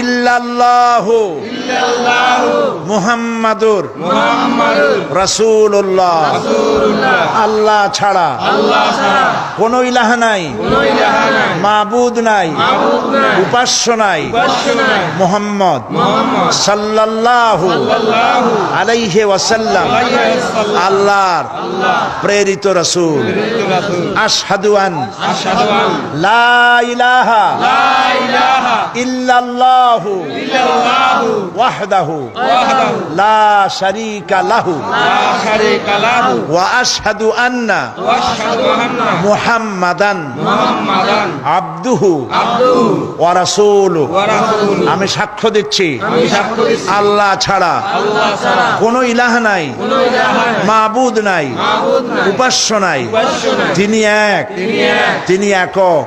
ইল্লাল্লাহু মুহাম্মাদুর রাসূলুল্লাহ। আল্লাহ ছাড়া কোন ইলাহা নাই। মাবুদ নাই। উপাস্য নাই। মোহাম্মদ সাল্লাল্লাহু আলাইহে ওয়াসাল্লাম। আল্লাহর প্রেরিত রাসূল। আশহাদু আন। লা ইলাহা ইল্লাল্লাহু ওয়াহদাহু লা শারীকা লাহু ওয়া আশহাদু আন্না মুহাম্মাদান আবদুহু ওয়া রাসূলুহু আমি সাক্ষ্য দিচ্ছি আল্লাহ ছাড়া কোন ইলাহ নাই মাবুদ নাই উপাস্য নাই। তিনি এক তিনি একক।